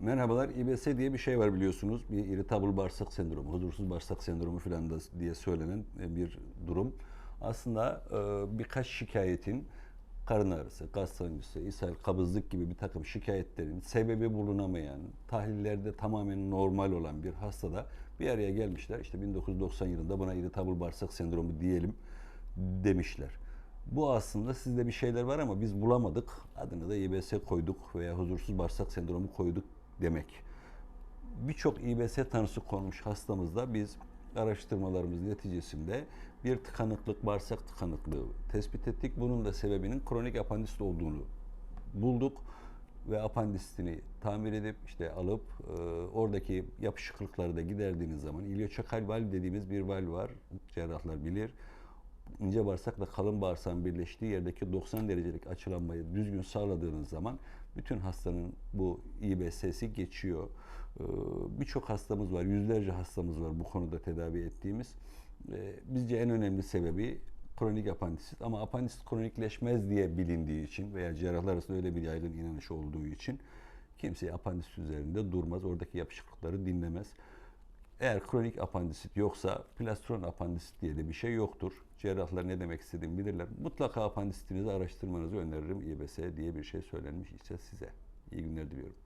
Merhabalar. İBS diye bir şey var biliyorsunuz. Bir irritable bağırsak sendromu, huzursuz bağırsak sendromu falan da diye söylenen e, bir durum. Aslında e, birkaç şikayetin karın ağrısı, gaz sancısı, ishal, kabızlık gibi bir takım şikayetlerin sebebi bulunamayan, tahlillerde tamamen normal olan bir hastada bir araya gelmişler. İşte 1990 yılında buna irritable bağırsak sendromu diyelim demişler. Bu aslında sizde bir şeyler var ama biz bulamadık. Adını da İBS koyduk veya huzursuz bağırsak sendromu koyduk demek. Birçok İBS tanısı konmuş hastamızda biz araştırmalarımız neticesinde bir tıkanıklık, bağırsak tıkanıklığı tespit ettik. Bunun da sebebinin kronik apandisit olduğunu bulduk ve apandisitini tamir edip işte alıp e, oradaki yapışıklıkları da giderdiğiniz zaman ilioçakal valv dediğimiz bir valv var. Cerrahlar bilir ince bağırsakla kalın bağırsağın birleştiği yerdeki 90 derecelik açılanmayı düzgün sağladığınız zaman bütün hastanın bu İBS'si geçiyor. Ee, Birçok hastamız var, yüzlerce hastamız var bu konuda tedavi ettiğimiz. Ee, Bizce en önemli sebebi kronik apandisit ama apandisit kronikleşmez diye bilindiği için veya cerrahlar arasında öyle bir yaygın inanış olduğu için kimse apandisit üzerinde durmaz. Oradaki yapışıklıkları dinlemez. Eğer kronik apandisit yoksa plastron apandisit diye de bir şey yoktur. Cerrahlar ne demek istediğimi bilirler. Mutlaka apandisitinizi araştırmanızı öneririm. İBS diye bir şey söylenmiş ise size. İyi günler diliyorum.